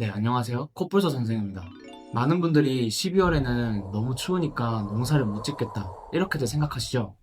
네, 안녕하세요. 코뿔소 선생입니다. 많은 분들이 12월에는 너무 추우니까 농사를 못 짓겠다. 이렇게들 생각하시죠?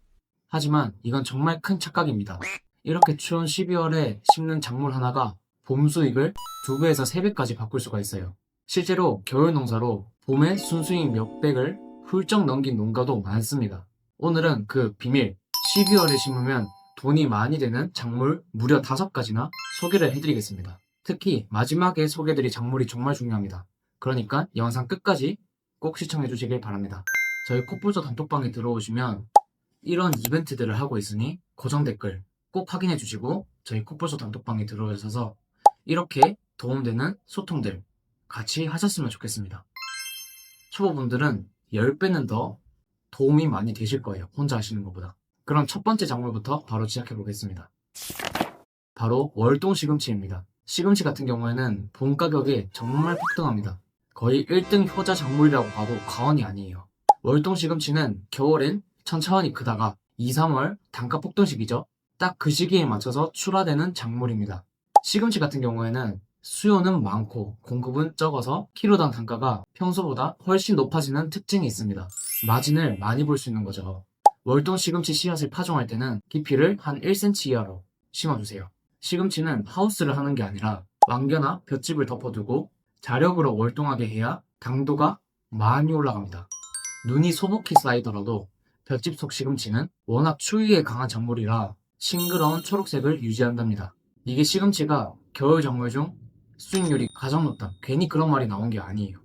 하지만 이건 정말 큰 착각입니다. 이렇게 추운 12월에 심는 작물 하나가 봄 수익을 2배에서 3배까지 바꿀 수가 있어요. 실제로 겨울 농사로 봄에 순수익 몇 백을 훌쩍 넘긴 농가도 많습니다. 오늘은 그 비밀, 12월에 심으면 돈이 많이 되는 작물 무려 5가지나 소개를 해드리겠습니다. 특히 마지막에 소개드릴 작물이 정말 중요합니다. 그러니까 영상 끝까지 꼭 시청해 주시길 바랍니다. 저희 코뿔소 단톡방에 들어오시면 이런 이벤트들을 하고 있으니 고정 댓글 꼭 확인해 주시고 저희 코뿔소 단톡방에 들어오셔서 이렇게 도움되는 소통들 같이 하셨으면 좋겠습니다. 초보분들은 10배는 더 도움이 많이 되실 거예요. 혼자 하시는 것보다. 그럼 첫 번째 작물부터 바로 시작해 보겠습니다. 바로 월동 시금치입니다. 시금치 같은 경우에는 봄 가격이 정말 폭등합니다. 거의 1등 효자 작물이라고 봐도 과언이 아니에요. 월동 시금치는 겨울엔 천천히 크다가 2, 3월 단가 폭등 시기죠. 딱 그 시기에 맞춰서 출하되는 작물입니다. 시금치 같은 경우에는 수요는 많고 공급은 적어서 키로당 단가가 평소보다 훨씬 높아지는 특징이 있습니다. 마진을 많이 볼 수 있는 거죠. 월동 시금치 씨앗을 파종할 때는 깊이를 한 1cm 이하로 심어주세요. 시금치는 하우스를 하는 게 아니라 왕겨나 볏짚을 덮어두고 자력으로 월동하게 해야 당도가 많이 올라갑니다. 눈이 소복히 쌓이더라도 볏짚 속 시금치는 워낙 추위에 강한 작물이라 싱그러운 초록색을 유지한답니다. 이게 시금치가 겨울 작물 중 수익률이 가장 높다. 괜히 그런 말이 나온 게 아니에요.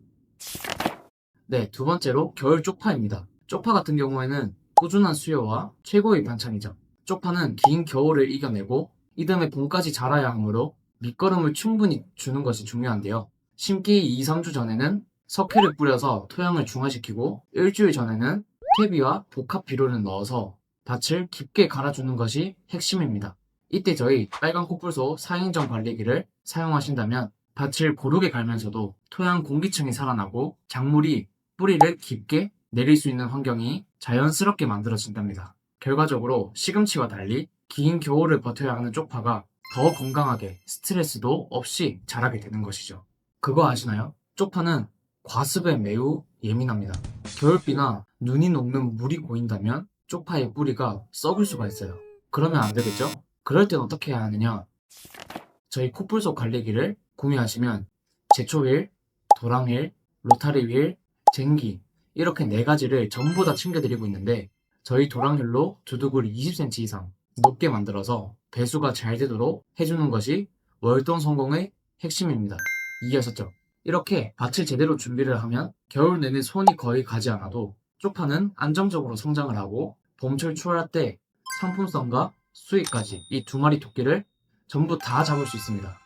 네, 두 번째로 겨울 쪽파입니다. 쪽파 같은 경우에는 꾸준한 수요와 최고의 반찬이죠. 쪽파는 긴 겨울을 이겨내고 이듬해 봄까지 자라야 하므로 밑거름을 충분히 주는 것이 중요한데요. 심기 2, 3주 전에는 석회를 뿌려서 토양을 중화시키고 일주일 전에는 퇴비와 복합 비료를 넣어서 밭을 깊게 갈아주는 것이 핵심입니다. 이때 저희 빨간 코뿔소 사행정 관리기를 사용하신다면 밭을 고르게 갈면서도 토양 공기층이 살아나고 작물이 뿌리를 깊게 내릴 수 있는 환경이 자연스럽게 만들어진답니다. 결과적으로 시금치와 달리 긴 겨울을 버텨야 하는 쪽파가 더 건강하게 스트레스도 없이 자라게 되는 것이죠. 그거 아시나요? 쪽파는 과습에 매우 예민합니다. 겨울비나 눈이 녹는 물이 고인다면 쪽파의 뿌리가 썩을 수가 있어요. 그러면 안 되겠죠? 그럴 땐 어떻게 해야 하느냐? 저희 코뿔소 관리기를 구매하시면 제초휠, 도랑휠, 로타리휠, 쟁기 이렇게 네 가지를 전부 다 챙겨드리고 있는데 저희 도랑휠로 두둑을 20cm 이상 높게 만들어서 배수가 잘 되도록 해주는 것이 월동 성공의 핵심입니다. 이해하셨죠? 이렇게 밭을 제대로 준비를 하면 겨울 내내 손이 거의 가지 않아도 쪽파는 안정적으로 성장을 하고 봄철 추월할 때 상품성과 수익까지 이 두 마리 토끼를 전부 다 잡을 수 있습니다.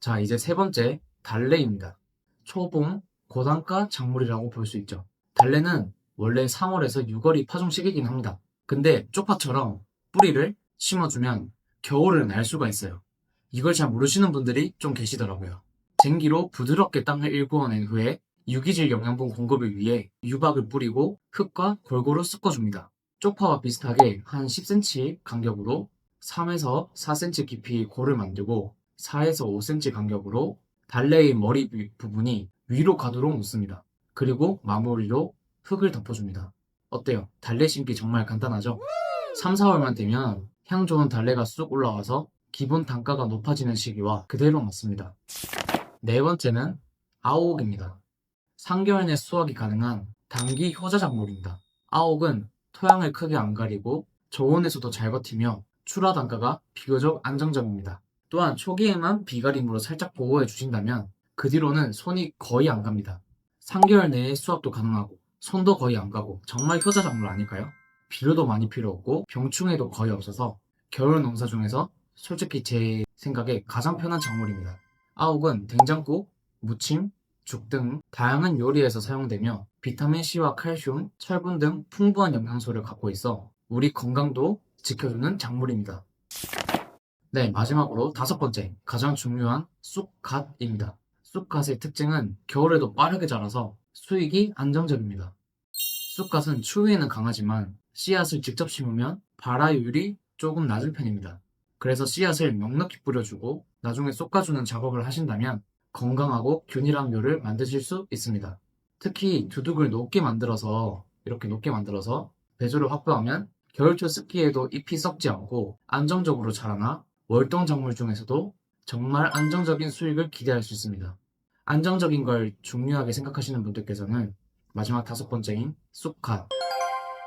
자, 이제 세 번째 달래입니다. 초봄 고단가 작물이라고 볼 수 있죠. 달래는 원래 3월에서 6월이 파종 시기이긴 합니다. 근데 쪽파처럼 뿌리를 심어주면 겨울을 날 수가 있어요. 이걸 잘 모르시는 분들이 좀 계시더라고요. 쟁기로 부드럽게 땅을 일구어낸 후에 유기질 영양분 공급을 위해 유박을 뿌리고 흙과 골고루 섞어줍니다. 쪽파와 비슷하게 한 10cm 간격으로 3에서 4cm 깊이 골을 만들고 4에서 5cm 간격으로 달래의 머리 부- 부분이 위로 가도록 놓습니다. 그리고 마무리로 흙을 덮어줍니다. 어때요? 달래 심기 정말 간단하죠? 3, 4월만 되면 향 좋은 달래가 쑥 올라와서 기본 단가가 높아지는 시기와 그대로 맞습니다. 네 번째는 아옥입니다. 3개월 내 수확이 가능한 단기 효자 작물입니다. 아옥은 토양을 크게 안 가리고 저온에서도 잘 버티며 출하 단가가 비교적 안정적입니다. 또한 초기에만 비가림으로 살짝 보호해 주신다면 그 뒤로는 손이 거의 안 갑니다. 3개월 내에 수확도 가능하고 손도 거의 안 가고 정말 효자 작물 아닐까요? 비료도 많이 필요 없고 병충해도 거의 없어서 겨울 농사 중에서 솔직히 제 생각에 가장 편한 작물입니다. 아옥은 된장국, 무침, 죽 등 다양한 요리에서 사용되며 비타민C와 칼슘, 철분 등 풍부한 영양소를 갖고 있어 우리 건강도 지켜주는 작물입니다. 네, 마지막으로 다섯 번째, 가장 중요한 쑥갓입니다. 쑥갓의 특징은 겨울에도 빠르게 자라서 수익이 안정적입니다. 쑥갓은 추위에는 강하지만 씨앗을 직접 심으면 발화율이 조금 낮은 편입니다. 그래서 씨앗을 넉넉히 뿌려주고 나중에 쏙가주는 작업을 하신다면 건강하고 균일한 묘를 만드실 수 있습니다. 특히 두둑을 높게 만들어서 이렇게 높게 만들어서 배조를 확보하면 겨울철 습기에도 잎이 썩지 않고 안정적으로 자라나 월동 작물 중에서도 정말 안정적인 수익을 기대할 수 있습니다. 안정적인 걸 중요하게 생각하시는 분들께서는 마지막 다섯 번째인 쑥갓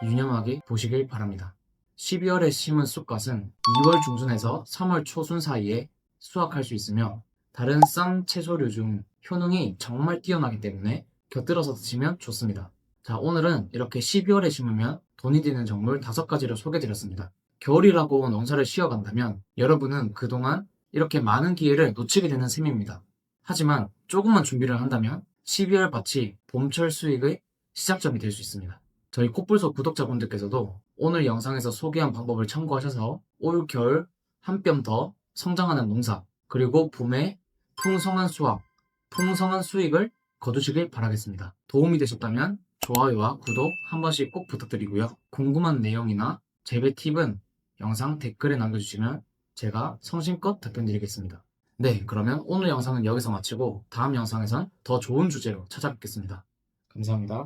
유념하게 보시길 바랍니다. 12월에 심은 쑥갓은 2월 중순에서 3월 초순 사이에 수확할 수 있으며 다른 쌈 채소류 중 효능이 정말 뛰어나기 때문에 곁들여서 드시면 좋습니다. 자, 오늘은 이렇게 12월에 심으면 돈이 되는 작물 5가지를 소개드렸습니다. 겨울이라고 농사를 쉬어간다면 여러분은 그동안 이렇게 많은 기회를 놓치게 되는 셈입니다. 하지만 조금만 준비를 한다면 12월 밭이 봄철 수익의 시작점이 될 수 있습니다. 저희 코뿔소 구독자분들께서도 오늘 영상에서 소개한 방법을 참고하셔서 올 겨울 한 뼘 더 성장하는 농사 그리고 봄에 풍성한 수확, 풍성한 수익을 거두시길 바라겠습니다. 도움이 되셨다면 좋아요와 구독 한 번씩 꼭 부탁드리고요. 궁금한 내용이나 재배 팁은 영상 댓글에 남겨주시면 제가 성심껏 답변드리겠습니다. 네, 그러면 오늘 영상은 여기서 마치고 다음 영상에선 더 좋은 주제로 찾아뵙겠습니다. 감사합니다.